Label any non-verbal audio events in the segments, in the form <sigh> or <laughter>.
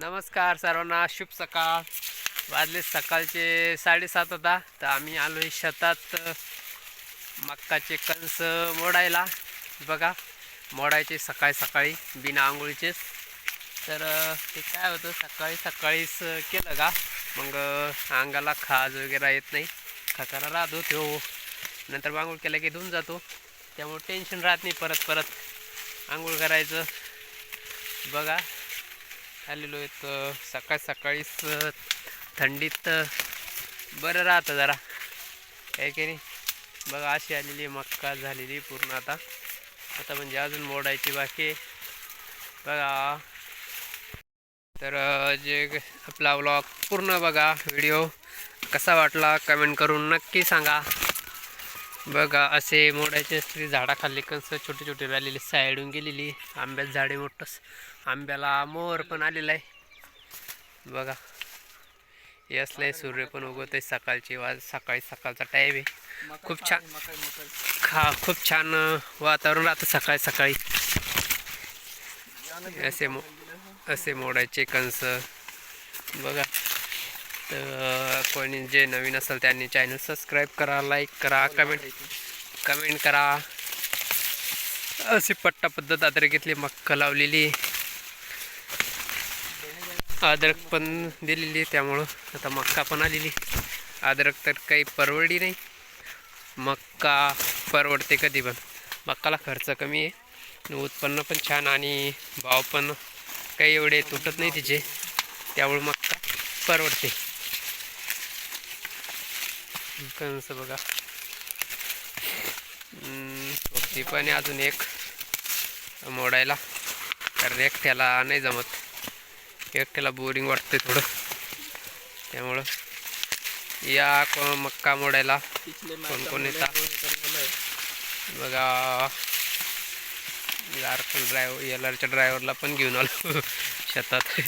नमस्कार सर्वांना शुभ सकाळ. वाजले सकाळचे साडेसात होता तर आम्ही आलो आहे शेतात मक्काचे कणस मोडायला. बघा मोडायचे सकाळी सकाळी बिना आंघोळीचेच. तर ते काय होतं सकाळी सकाळीच केलं का? मग अंगाला खाज वगैरे येत नाही. खकारा राहतो तो नंतर मग आंघोळ केलं की धुवून जातो. त्यामुळे टेन्शन राहत नाही. परत परत आंघोळ करायचं. बघा आलेलो आहेत सकाळ सकाळीच थंडीत बरं राहतं जरा. काय की नाही? बघा अशी आलेली मक्का झालेली पूर्ण आता. आता म्हणजे अजून मोडायची बाकी बघा. तर जे आपला व्लॉग पूर्ण बघा. व्हिडिओ कसा वाटला कमेंट करून नक्की सांगा. बघा असे मोडायचे असते झाडाखाली कंस छोटे छोटे राहिलेले साईडून गेलेली आंब्यात झाडे मोठंच आंब्याला मोर पण आलेला आहे. बघा हे असलंय सूर्य पण उगवत आहे सकाळची वाज सकाळी सकाळचा टाईम आहे. खूप छान खा खूप छान वातावरण राहतं सकाळी सकाळी. असे मो असे मोडायचे कंस बघा तर कोणी जे नवीन असेल त्यांनी चॅनल सबस्क्राईब करा लाईक करा कमेंट कमेंट करा. अशी पट्टा पद्धत अद्रकीतली मक्का लावलेली. अद्रक पण दिलेली त्यामुळं आता मक्का पण आलेली. अद्रक तर काही परवडली नाही. मक्का परवडते कधी पण. मक्काला खर्च कमी आहे. उत्पन्न पण छान आणि भाव पण काही एवढे तुटत नाही तिचे. त्यामुळे मक्का परवडते. कंस बघा. ती पण अजून एक मोडायला. कारण एकट्याला नाही जमत. एकट्याला बोरिंग वाटते थोडं. त्यामुळं या को मक्का मोडायला कोण कोण येतात? बघा. यार पण ड्रायव्हर एलआरच्या ड्रायव्हरला पण घेऊन आलो. <laughs> शेतात.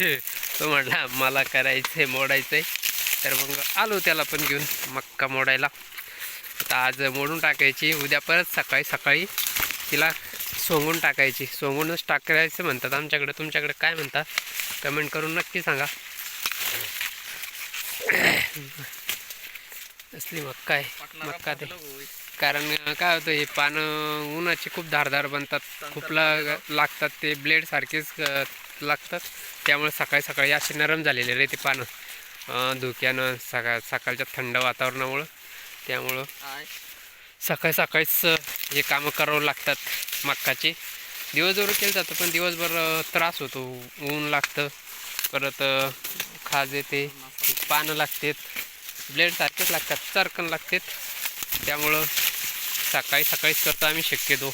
तो म्हटला मला करायचं आहे मोडायचं आहे तर मग आलो त्याला पण घेऊन मक्का मोडायला. आता आज मोडून टाकायची उद्या परत सकाळी सकाळी तिला सोंगून टाकायची. सोंगूनच टाकायचं म्हणतात आमच्याकडे. तुमच्याकडे काय म्हणतात कमेंट करून नक्की सांगा. असली मक्का आहे. मक्का ते. कारण काय होतं हे पानं उन्हाची खूप धारधार बनतात. खूप लागतात ते ब्लेड सारखेच अ, लागतात. त्यामुळे सकाळी सकाळी असे नरम झालेले रे ते पानं. धुक्यानं सकाळ सकाळच्या थंड वातावरणामुळं त्यामुळं सकाळी सकाळीच हे कामं करावं लागतात मक्काचे. दिवसभर केलं जातं पण दिवसभर त्रास होतो. ऊन लागतं परत खाज येते पानं लागतात ब्लेड सारखेच लागतात चरकन लागतात. त्यामुळं सकाळी सकाळीच करतो आम्ही शक्यतो.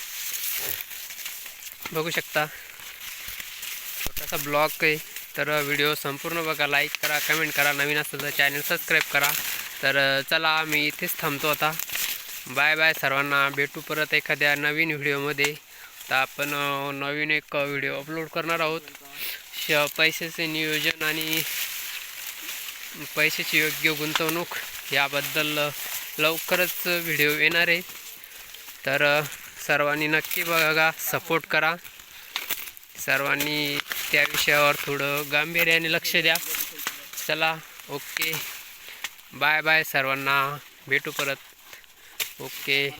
बघू शकता. छोटासा ब्लॉग आहे. तर व्हिडिओ संपूर्ण बघा लाईक करा कमेंट करा. नवीन असेल तर चॅनल सबस्क्राईब करा. तर चला मी इथेच थांबतो आता. बाय बाय सर्वांना. भेटू परत एखाद्या नवीन व्हिडिओमध्ये तर आपण नवीन एक व्हिडिओ अपलोड करणार आहोत. श पैशाचे नियोजन आणि पैशाची योग्य गुंतवणूक याबद्दल लवकरच व्हिडिओ येणार आहे. तर सर्वांनी नक्की बघा सपोर्ट करा. सर्वांनी त्या विषयावर थोडं गांभीर्याने लक्ष द्या. चला ओके. बाय बाय सर्वांना. भेटू परत. ओके.